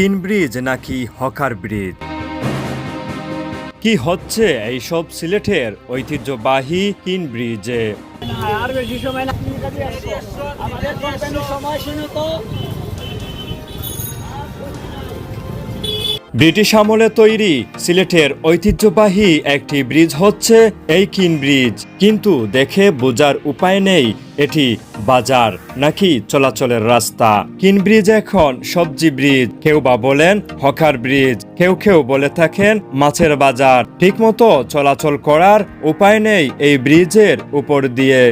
কিন ব্রিজ নাকি hawker bridge? কি হচ্ছে এইসব সিলেটের ঐতিহ্যবাহী কিন ব্রিজে? আর বেশি সময় না ব্রিটিশ আমলে তৈরি সিলেটের ঐতিহ্যবাহী একটি ব্রিজ হচ্ছে এই কিন ব্রিজ। কিন্তু দেখে বোঝার উপায় নেই, এটি বাজার নাকি চলাচলের রাস্তা। কিন ব্রিজ এখন সবজি ব্রিজ। কেউ বা বলেন হকার ব্রিজ। কেউ কেউ বলে থাকেন মাছের বাজার। ঠিকমতো চলাচল করার উপায় নেই এই ব্রিজের উপর দিয়ে।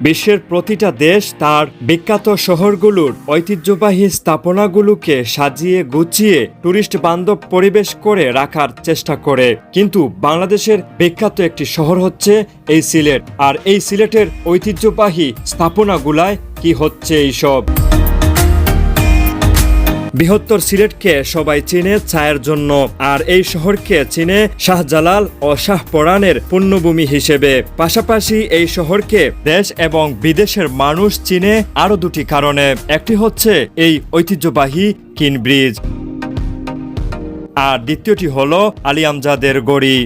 বিশ্বের প্রতিটা দেশ তার বিখ্যাত শহরগুলোর ঐতিহ্যবাহী স্থাপনাগুলোকে সাজিয়ে গুছিয়ে টুরিস্ট বান্ধব পরিবেশ করে রাখার চেষ্টা করে। কিন্তু বাংলাদেশের বিখ্যাত একটি শহর হচ্ছে এই সিলেট। আর এই সিলেটের ঐতিহ্যবাহী স্থাপনাগুলায় কি হচ্ছে এইসব? বৃহত্তর সিলেটকে সবাই চিনে চায়ের জন্য, আর এই শহরকে চিনে শাহজালাল ও শাহপরানের পুণ্যভূমি হিসেবে। পাশাপাশি এই শহরকে দেশ এবং বিদেশের মানুষ চিনে আরও দুটি কারণে। একটি হচ্ছে এই ঐতিহ্যবাহী কিন ব্রিজ আর দ্বিতীয়টি হল আলিয়ামজাদের গড়ি।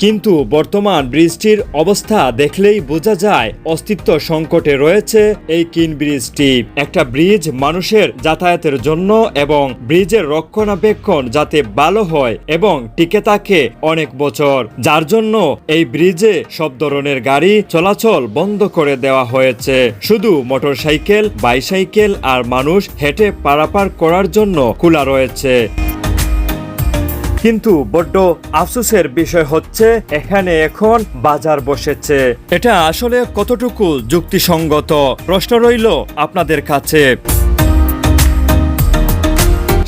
কিন্তু বর্তমান ব্রিজটির অবস্থা দেখলেই বোঝা যায় অস্তিত্ব সংকটে রয়েছে এই কিন ব্রিজটি। একটা ব্রিজ মানুষের যাতায়াতের জন্য এবং ব্রিজের রক্ষণাবেক্ষণ যাতে ভালো হয় এবং টিকে থাকে অনেক বছর। যার জন্য এই ব্রিজে সব ধরনের গাড়ি চলাচল বন্ধ করে দেওয়া হয়েছে। শুধু মোটরসাইকেল, বাইসাইকেল আর মানুষ হেঁটে পারাপার করার জন্য খোলা রয়েছে। কিন্তু বড্ড আফসোসের বিষয় হচ্ছে, এখানে এখন বাজার বসেছে। এটা আসলে কতটুকু যুক্তিসঙ্গত? প্রশ্ন রইল আপনাদের কাছে।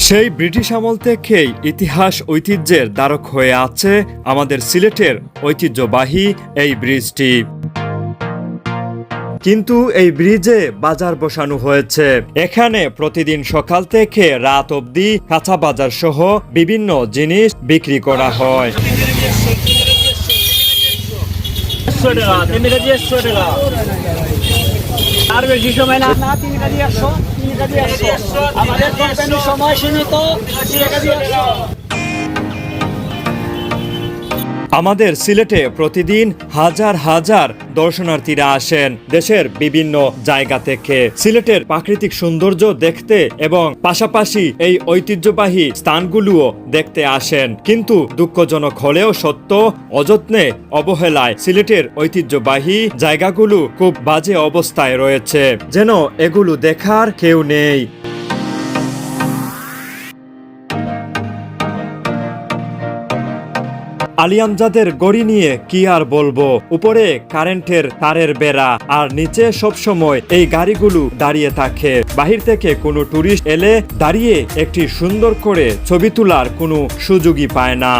সেই ব্রিটিশ আমল থেকেই ইতিহাস ঐতিহ্যের দ্বারক হয়ে আছে আমাদের সিলেটের ঐতিহ্যবাহী এই ব্রিজটি। কিন্তু এই ব্রিজে বাজার বসানো হয়েছে। এখানে প্রতিদিন সকাল থেকে রাত অবধি কাঁচা বাজার সহ বিভিন্ন জিনিস বিক্রি করা হয়। সময় আমাদের সময় সীমিত আমাদের সিলেটে প্রতিদিন হাজার হাজার দর্শনার্থীরা আসেন দেশের বিভিন্ন জায়গা থেকে। সিলেটের প্রাকৃতিক সৌন্দর্য দেখতে এবং পাশাপাশি এই ঐতিহ্যবাহী স্থানগুলোও দেখতে আসেন। কিন্তু দুঃখজনক হলেও সত্য, অযত্নে অবহেলায় সিলেটের ঐতিহ্যবাহী জায়গাগুলো খুব বাজে অবস্থায় রয়েছে। যেন এগুলো দেখার কেউ নেই। আলিয়ামজাদের গড়ি নিয়ে কি আর বলব? উপরে কারেন্টের তারের বেড়া, আর নিচে সবসময় এই গাড়িগুলো দাঁড়িয়ে থাকে। বাহির থেকে কোনো টুরিস্ট এলে দাঁড়িয়ে একটি সুন্দর করে ছবি তোলার কোনো সুযোগই পায় না।